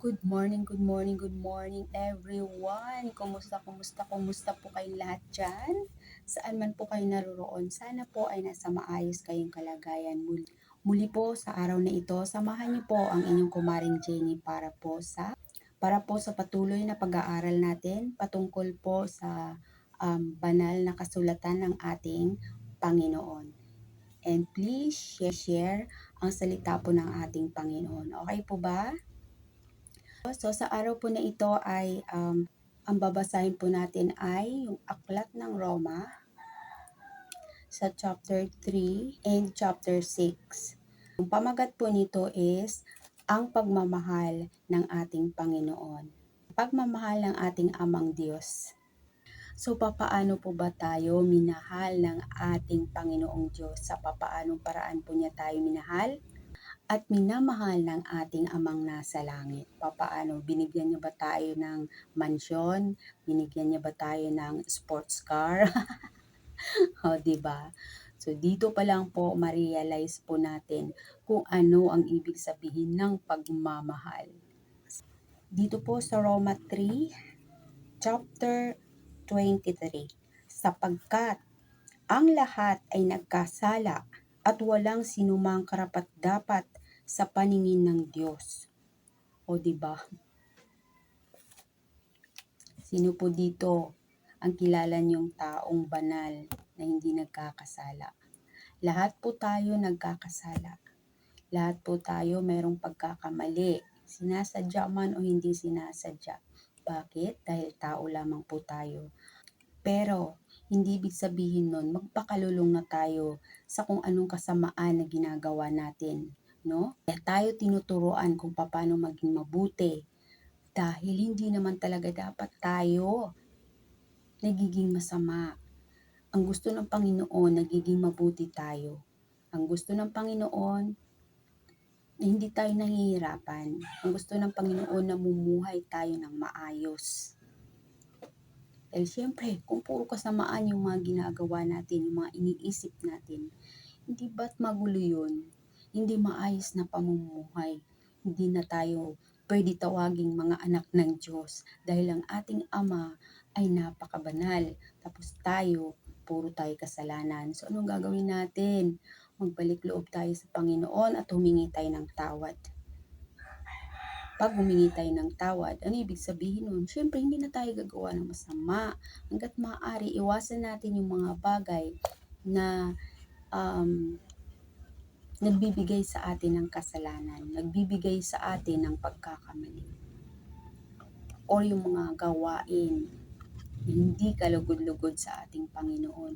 Good morning, good morning, good morning everyone. Kumusta, kumusta, kumusta po kayong lahat dyan? Saan man po kayo naroroon, sana po ay nasa maayos kayong kalagayan. Muli, muli po sa araw na ito, samahan niyo po ang inyong kumaring Jenny para po sa para po sa patuloy na pag-aaral natin patungkol po sa um, banal na kasulatan ng ating Panginoon. And please share, share ang salita po ng ating Panginoon. Okay po ba? So sa araw po na ito ay um, ang babasahin po natin ay yung aklat ng Roma sa chapter 3 and chapter 6. Yung pamagat po nito is ang pagmamahal ng ating Panginoon. Pagmamahal ng ating Amang Diyos. So, papaano po ba tayo minahal ng ating Panginoong Diyos? Sa papaanong paraan po niya tayo minahal? At minamahal ng ating amang nasa langit. Papaano? Binigyan niya ba tayo ng mansyon? Binigyan niya ba tayo ng sports car? o, di ba? So, dito pa lang po ma-realize po natin kung ano ang ibig sabihin ng pagmamahal. Dito po sa Roma 3, chapter 23, sapagkat ang lahat ay nagkasala at walang sinumang karapat-dapat sa paningin ng Diyos. O di ba? Sino po dito ang kilala niyong taong banal na hindi nagkakasala? Lahat po tayo nagkakasala. Lahat po tayo mayroong pagkakamali. Sinasadya man o hindi sinasadya. Bakit? Dahil tao lamang po tayo. Pero, hindi ibig sabihin nun, magpakalulong na tayo sa kung anong kasamaan na ginagawa natin. No? Kaya tayo tinuturuan kung paano maging mabuti. Dahil hindi naman talaga dapat tayo nagiging masama. Ang gusto ng Panginoon, nagiging mabuti tayo. Ang gusto ng Panginoon, hindi tayo nahihirapan. Ang gusto ng Panginoon, namumuhay tayo ng maayos. Dahil siyempre, kung puro kasamaan yung mga ginagawa natin, yung mga iniisip natin, hindi ba't magulo yun? Hindi maayos na pamumuhay. Hindi na tayo pwede tawaging mga anak ng Diyos dahil ang ating Ama ay napakabanal. Tapos tayo, puro tayo kasalanan. So anong gagawin natin? Magbalik loob tayo sa Panginoon at humingi tayo ng tawad. Pag humingi tayo ng tawad, ano ibig sabihin nun? Siyempre, hindi na tayo gagawa ng masama. Hanggat maaari, iwasan natin yung mga bagay na um, nagbibigay sa atin ng kasalanan, nagbibigay sa atin ng pagkakamali. O yung mga gawain na hindi kalugod-lugod sa ating Panginoon.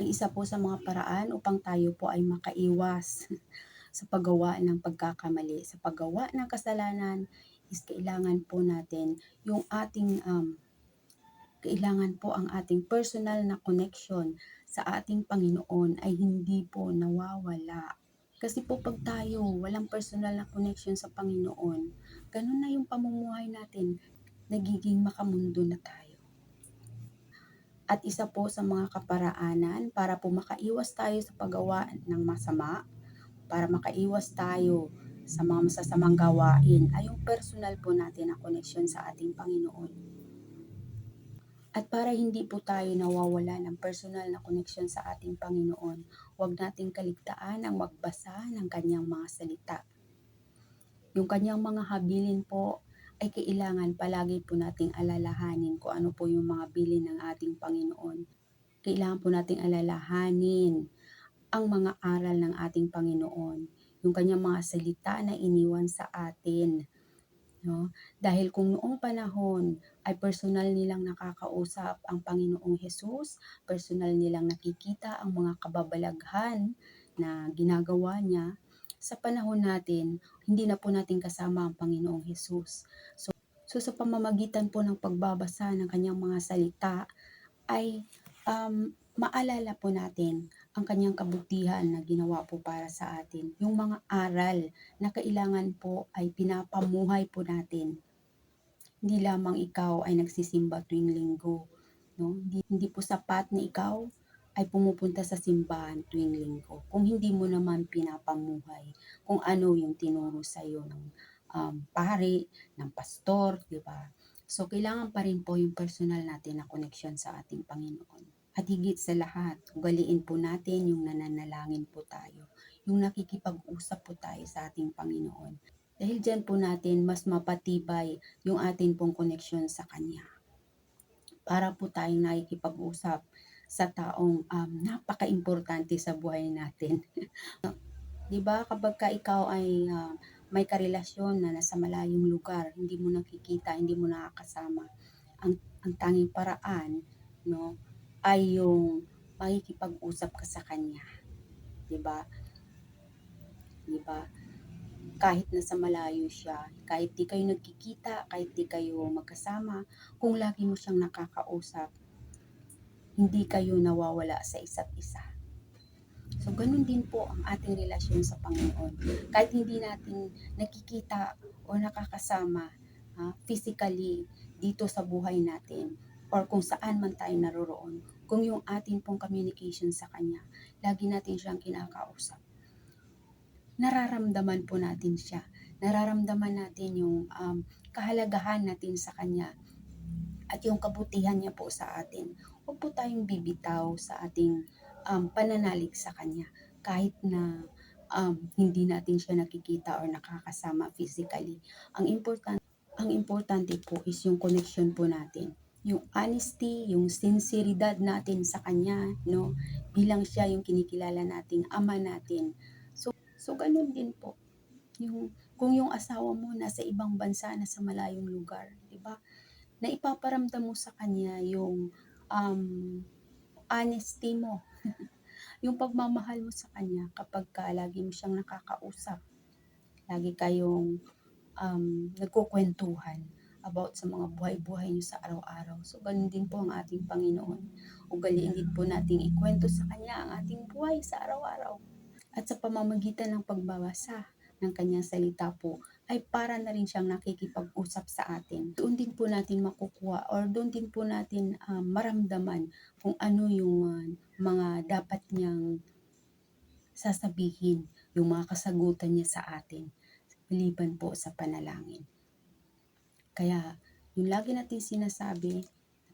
Ang isa po sa mga paraan upang tayo po ay makaiwas sa paggawa ng pagkakamali, sa paggawa ng kasalanan, is kailangan po natin yung ating um, kailangan po ang ating personal na connection sa ating Panginoon ay hindi po nawawala. Kasi po pag tayo walang personal na connection sa Panginoon, ganun na yung pamumuhay natin, nagiging makamundo na tayo. At isa po sa mga kaparaanan para po makaiwas tayo sa paggawa ng masama, para makaiwas tayo sa mga masasamang gawain ay yung personal po natin na connection sa ating Panginoon. At para hindi po tayo nawawala ng personal na connection sa ating Panginoon, huwag nating kaligtaan ang magbasa ng kanyang mga salita. Yung kanyang mga habilin po ay kailangan palagi po nating alalahanin kung ano po yung mga bilin ng ating Panginoon. Kailangan po nating alalahanin ang mga aral ng ating Panginoon, yung kanyang mga salita na iniwan sa atin. No? Dahil kung noong panahon ay personal nilang nakakausap ang Panginoong Hesus, personal nilang nakikita ang mga kababalaghan na ginagawa niya, sa panahon natin, hindi na po natin kasama ang Panginoong Hesus. So, so sa pamamagitan po ng pagbabasa ng kanyang mga salita, ay um, maalala po natin ang kanyang kabutihan na ginawa po para sa atin. Yung mga aral na kailangan po ay pinapamuhay po natin. Hindi lamang ikaw ay nagsisimba tuwing linggo. No? Hindi, hindi po sapat na ikaw ay pumupunta sa simbahan tuwing linggo. Kung hindi mo naman pinapamuhay kung ano yung tinuro sa iyo ng um, pari, ng pastor, di ba? So, kailangan pa rin po yung personal natin na connection sa ating Panginoon. At higit sa lahat, ugaliin po natin yung nananalangin po tayo. Yung nakikipag-usap po tayo sa ating Panginoon. Dahil dyan po natin mas mapatibay yung ating pong connection sa Kanya. Para po tayong nakikipag-usap sa taong um, napaka-importante sa buhay natin. 'Di ba? Kapag ka ikaw ay ah, may karelasyon na nasa malayong lugar, hindi mo nakikita, hindi mo nakakasama. Ang ang tanging paraan, no, ay yung makikipag-usap ka sa kanya. 'Di ba? 'Di ba? Kahit nasa malayo siya, kahit di kayo nagkikita, kahit di kayo magkasama, kung lagi mo siyang nakakausap, hindi kayo nawawala sa isa't isa. So, ganun din po ang ating relasyon sa Panginoon. Kahit hindi natin nakikita o nakakasama ha, physically dito sa buhay natin or kung saan man tayo naroroon, kung yung ating pong communication sa Kanya, lagi natin siyang kinakausap. Nararamdaman po natin siya. Nararamdaman natin yung um, kahalagahan natin sa Kanya at yung kabutihan niya po sa atin. Huwag po tayong bibitaw sa ating um, pananalig sa Kanya kahit na um, hindi natin siya nakikita or nakakasama physically. Ang important ang importante po is yung connection po natin. Yung honesty, yung sinceridad natin sa Kanya, no? Bilang siya yung kinikilala nating ama natin. So, so ganun din po. Yung, kung yung asawa mo nasa ibang bansa, nasa malayong lugar, di ba? Na ipaparamdam mo sa Kanya yung um, honesty mo. yung pagmamahal mo sa Kanya kapag ka lagi mo siyang nakakausap. Lagi kayong um, nagkukwentuhan about sa mga buhay-buhay niyo sa araw-araw. So, ganun din po ang ating Panginoon. Ugaliin din po nating ikwento sa Kanya ang ating buhay sa araw-araw. At sa pamamagitan ng pagbabasa ng Kanyang salita po, ay para na rin siyang nakikipag-usap sa atin. Doon din po natin makukuha or doon din po natin um, maramdaman kung ano yung uh, mga dapat niyang sasabihin, yung mga kasagutan niya sa atin maliban po sa panalangin. Kaya, yung lagi natin sinasabi,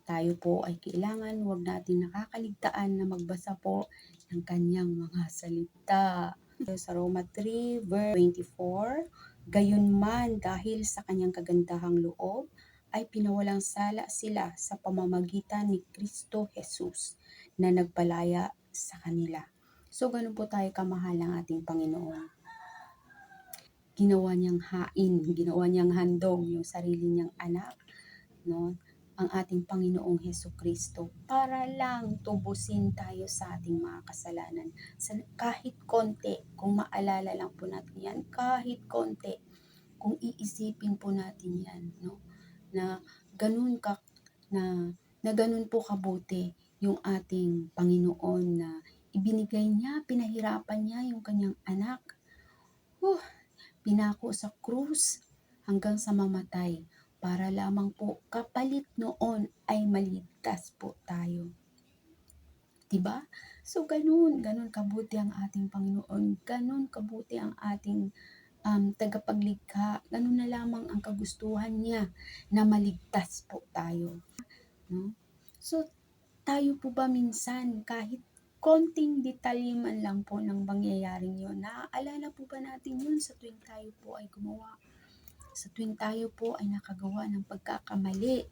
tayo po ay kailangan huwag natin nakakaligtaan na magbasa po ng kanyang mga salita. Sa Roma 3, verse 24, Gayon man dahil sa kanyang kagandahang loob, ay pinawalang sala sila sa pamamagitan ni Kristo Jesus na nagpalaya sa kanila. So, ganun po tayo kamahal ng ating Panginoon ginawa niyang hain, ginawa niyang handog yung sarili niyang anak, no? ang ating Panginoong Heso Kristo para lang tubusin tayo sa ating mga kasalanan. Sa, kahit konti, kung maalala lang po natin yan, kahit konti, kung iisipin po natin yan, no? na ganun ka, na, na ganun po kabuti yung ating Panginoon na ibinigay niya, pinahirapan niya yung kanyang anak. Uh, pinako sa krus hanggang sa mamatay para lamang po kapalit noon ay maligtas po tayo. 'Di ba? So ganun, ganun kabuti ang ating Panginoon, ganun kabuti ang ating um, tagapaglikha, ganun na lamang ang kagustuhan niya na maligtas po tayo. No? So tayo po ba minsan kahit konting detalye man lang po ng pangyayaring yun. Naaalala po ba natin yun sa tuwing tayo po ay gumawa? Sa tuwing tayo po ay nakagawa ng pagkakamali.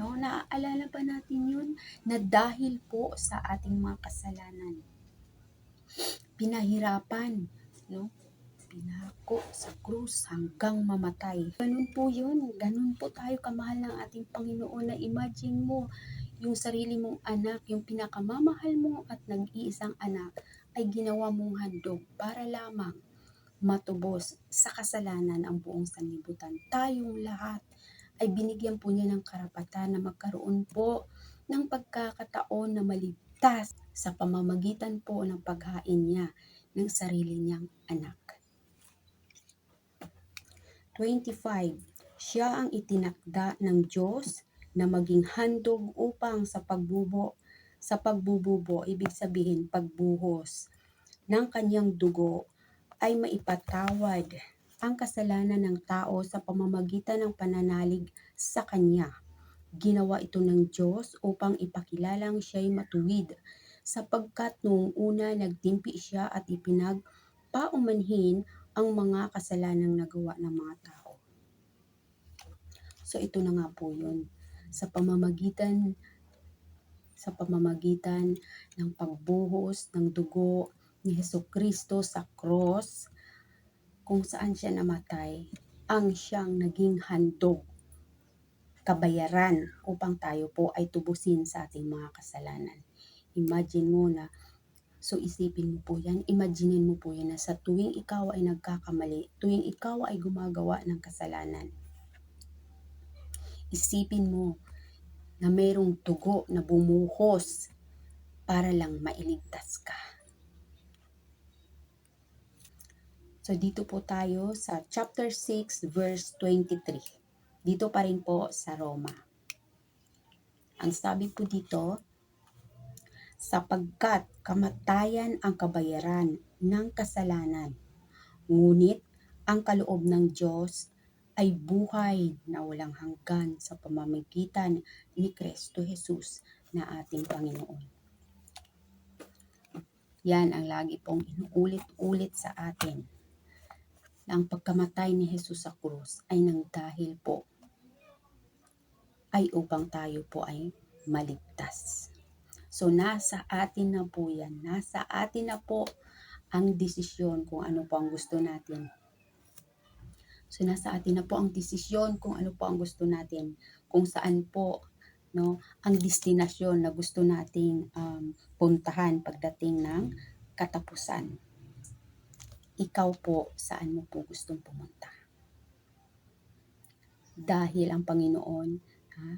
No, naaalala ba natin yun? Na dahil po sa ating mga kasalanan, pinahirapan, no? Pinako sa krus hanggang mamatay. Ganun po yun. Ganun po tayo kamahal ng ating Panginoon na imagine mo, yung sarili mong anak, yung pinakamamahal mo at nag-iisang anak, ay ginawa mong handog para lamang matubos sa kasalanan ang buong sanlibutan. Tayong lahat ay binigyan po niya ng karapatan na magkaroon po ng pagkakataon na maligtas sa pamamagitan po ng paghain niya ng sarili niyang anak. 25. Siya ang itinakda ng Diyos na maging handog upang sa pagbubo sa pagbububo, ibig sabihin pagbuhos ng kanyang dugo ay maipatawad ang kasalanan ng tao sa pamamagitan ng pananalig sa Kanya. Ginawa ito ng Diyos upang ipakilalang siya'y matuwid, sapagkat noong una nagtimpi siya at ipinagpaumanhin ang mga kasalanang nagawa ng mga tao. So ito na nga po yun. Sa pamamagitan sa pamamagitan ng pagbuhos ng dugo ni Heso Kristo sa cross, kung saan siya namatay, ang siyang naging handog, kabayaran upang tayo po ay tubusin sa ating mga kasalanan. Imagine mo na, so isipin mo po yan, imaginein mo po yan na sa tuwing ikaw ay nagkakamali, tuwing ikaw ay gumagawa ng kasalanan, isipin mo na mayroong dugo na bumuhos para lang mailigtas ka. So dito po tayo sa chapter 6 verse 23. Dito pa rin po sa Roma. Ang sabi po dito, sapagkat kamatayan ang kabayaran ng kasalanan, ngunit ang kaloob ng Diyos ay buhay na walang hanggan sa pamamagitan ni Kristo Jesus na ating Panginoon. Yan ang lagi pong inuulit-ulit sa atin na ang pagkamatay ni Jesus sa krus ay nang dahil po ay upang tayo po ay maligtas. So nasa atin na po yan. Nasa atin na po ang desisyon kung ano po ang gusto natin So nasa atin na po ang desisyon kung ano po ang gusto natin, kung saan po no, ang destinasyon na gusto nating um, puntahan pagdating ng katapusan. Ikaw po, saan mo po gustong pumunta? Dahil ang Panginoon, ha,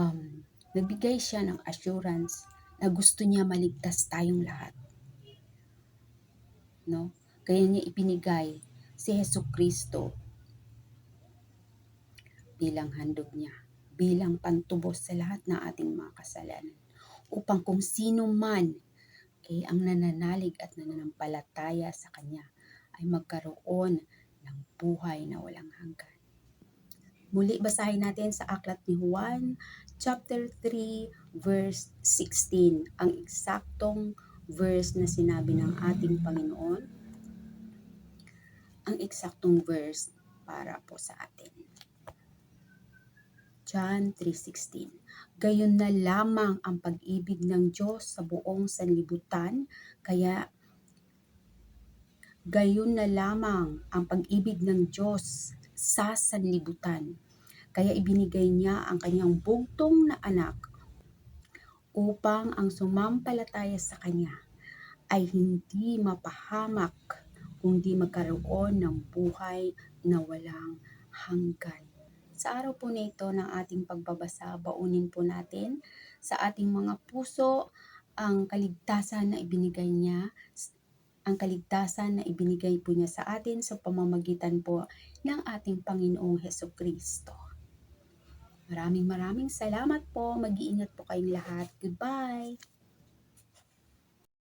um, nagbigay siya ng assurance na gusto niya maligtas tayong lahat. No? Kaya niya ipinigay si Kristo bilang handog niya, bilang pantubos sa lahat ng ating mga kasalanan. Upang kung sino man kay ang nananalig at nananampalataya sa Kanya ay magkaroon ng buhay na walang hanggan. Muli basahin natin sa aklat ni Juan chapter 3 verse 16 ang eksaktong verse na sinabi ng ating Panginoon ang eksaktong verse para po sa atin. John 3.16 Gayon na lamang ang pag-ibig ng Diyos sa buong sanlibutan, kaya gayon na lamang ang pag-ibig ng Diyos sa sanlibutan. Kaya ibinigay niya ang kanyang bugtong na anak upang ang sumampalataya sa kanya ay hindi mapahamak kundi magkaroon ng buhay na walang hanggan. Sa araw po nito ng ating pagbabasa, baunin po natin sa ating mga puso ang kaligtasan na ibinigay niya, ang kaligtasan na ibinigay po niya sa atin sa pamamagitan po ng ating Panginoong Heso Kristo. Maraming maraming salamat po. Mag-iingat po kayong lahat. Goodbye!